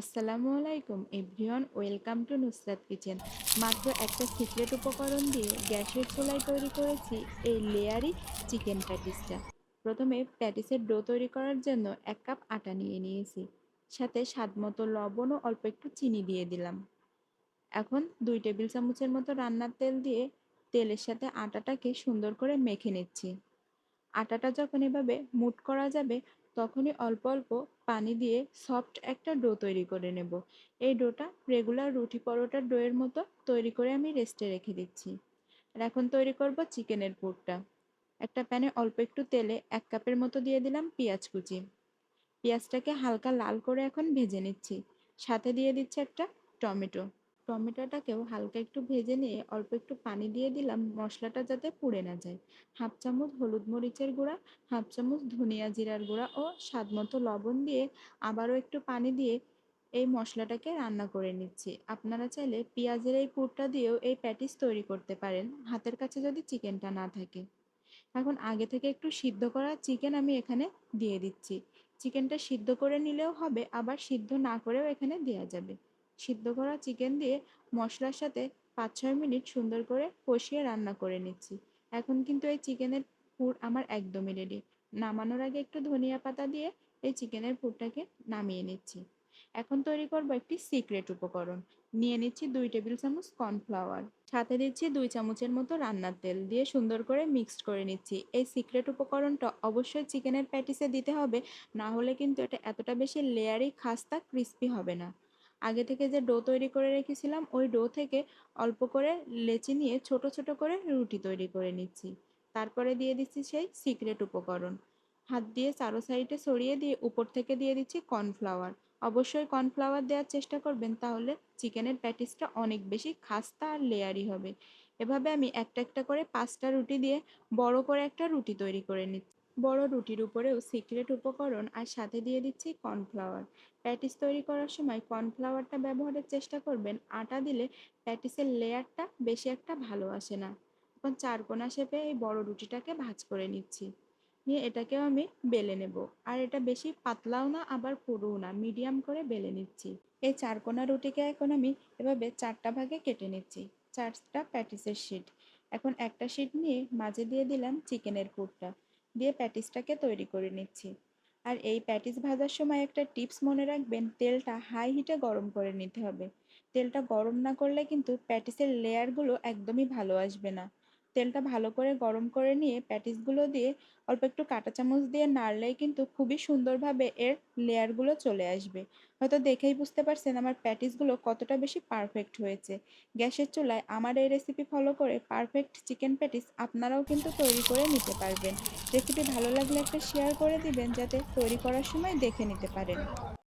আসসালামু আলাইকুম, everyone, welcome to Nusrat kitchen. মাত্র একটা সিক্রেট উপকরণ দিয়ে গ্যাসের চুলায় তৈরি করেছি এই লেয়ারি চিকেন প্যাটিসটা। প্রথমে প্যাটিসের ডো তৈরি করার জন্য এক কাপ আটা নিয়ে নিয়েছি। সাথে স্বাদ মতো লবণ ও অল্প একটু চিনি দিয়ে দিলাম। এখন দুই টেবিল চামচের মতো রান্নার তেল দিয়ে তেলের সাথে আটাটাকে সুন্দর করে মেখে নিচ্ছি। আটাটা যখন এভাবে মুট করা যাবে, তখনই অল্প অল্প পানি দিয়ে সফট একটা ডো তৈরি করে নেব। এই ডোটা রেগুলার রুটি পরোটার ডোয়ের মতো তৈরি করে আমি রেস্টে রেখে দিচ্ছি। আর এখন তৈরি করব চিকেনের পুরটা। একটা প্যানে অল্প একটু তেলে এক কাপের মতো দিয়ে দিলাম পেঁয়াজ কুচি। পেঁয়াজটাকে হালকা লাল করে এখন ভেজে নিচ্ছি। সাথে দিয়ে দিচ্ছি একটা টমেটো। টমেটোটাকেও হালকা একটু ভেজে নিয়ে অল্প একটু পানি দিয়ে দিলাম, মশলাটা যাতে পুড়ে না যায়। হাফ চামচ হলুদ মরিচের গুঁড়া, হাফ চামচ ধনিয়া জিরার গুঁড়া ও স্বাদ মতো লবণ দিয়ে আবারও একটু পানি দিয়ে এই মশলাটাকে রান্না করে নিচ্ছি। আপনারা চাইলে পেঁয়াজের এই পুরটা দিয়েও এই প্যাটিস তৈরি করতে পারেন, হাতের কাছে যদি চিকেনটা না থাকে। এখন আগে থেকে একটু সিদ্ধ করা চিকেন আমি এখানে দিয়ে দিচ্ছি। চিকেনটা সিদ্ধ করে নিলেও হবে, আবার সিদ্ধ না করেও এখানে দেওয়া যাবে। সিদ্ধ করা চিকেন দিয়ে মশলার সাথে পাঁচ ছয় মিনিট সুন্দর করে কষিয়ে রান্না করে নিচ্ছি। এখন কিন্তু এই চিকেনের পুর আমার একদমই রেডি নামানোর আগে একটু ধনিয়া পাতা দিয়ে এই চিকেনের পুরটাকে নামিয়ে নিচ্ছি। এখন তৈরি করব একটি সিক্রেট উপকরণ। নিয়ে নিচ্ছি দুই টেবিল চামচ কর্নফ্লাওয়ার সাথে দিচ্ছি দুই চামচের মতো রান্নার তেল দিয়ে সুন্দর করে মিক্সড করে নিচ্ছি। এই সিক্রেট উপকরণটা অবশ্যই চিকেনের প্যাটিসে দিতে হবে, না হলে কিন্তু এটা এতটা বেশি লেয়ারি খাস্তা ক্রিস্পি হবে না। আগে থেকে যে ডো তৈরি করে রেখেছিলাম, ওই ডো থেকে অল্প করে লেচি নিয়ে ছোট ছোট করে রুটি তৈরি করে নিচ্ছি। তারপরে দিয়ে দিচ্ছি সেই সিক্রেট উপকরণ। হাত দিয়ে চারো সাইডে ছড়িয়ে দিয়ে উপর থেকে দিয়ে দিচ্ছি কর্নফ্লাওয়ার। অবশ্যই কর্নফ্লাওয়ার দেওয়ার চেষ্টা করবেন, তাহলে চিকেনের প্যাটিসটা অনেক বেশি খাস্তা আর লেয়ারি হবে। এভাবে আমি একটা একটা করে পাঁচটা রুটি দিয়ে বড় করে একটা রুটি তৈরি করে নিচ্ছি। বড় রুটির উপরেও সিক্রেট উপকরণ আর সাথে দিয়ে দিচ্ছি কর্নফ্লাওয়ার। প্যাটিস তৈরি করার সময় কর্নফ্লাওয়ারটা ব্যবহারের চেষ্টা করবেন, আটা দিলে প্যাটিসের লেয়ারটা বেশি একটা ভালো আসে না। এখন চারকোনা শেপে এই বড় রুটিটাকে ভাজ করে নিচ্ছি। নিয়ে এটাকেও আমি বেলে নেব। আর এটা বেশি পাতলাও না, আবার পুরোও না, মিডিয়াম করে বেলে নিচ্ছি। এই চারকোনা রুটিকে এখন আমি এভাবে চারটা ভাগে কেটে নিচ্ছি। চারটা প্যাটিসের শিট। এখন একটা শিট নিয়ে মাঝে দিয়ে দিলাম চিকেনের পুরটা দিয়ে প্যাটিসটাকে তৈরি করে নিচ্ছি। আর এই প্যাটিস ভাজার সময় একটা টিপস মনে রাখবেন, তেলটা হাই হিটে গরম করে নিতে হবে। তেলটা গরম না করলে কিন্তু প্যাটিসের লেয়ারগুলো একদমই ভালো আসবে না। তেলটা ভালো করে গরম করে নিয়ে প্যাটিসগুলো দিয়ে অল্প একটু কাঁটা চামচ দিয়ে নাড়লেই কিন্তু খুবই সুন্দরভাবে এর লেয়ারগুলো চলে আসবে। হয়তো দেখেই বুঝতে পারছেন আমার প্যাটিসগুলো কতটা বেশি পারফেক্ট হয়েছে। গ্যাসের চুলায় আমার এই রেসিপি ফলো করে পারফেক্ট চিকেন প্যাটিস আপনারাও কিন্তু তৈরি করে নিতে পারবেন। রেসিপি ভালো লাগলে একটা শেয়ার করে দিবেন যাতে তৈরি করার সময় দেখে নিতে পারেন।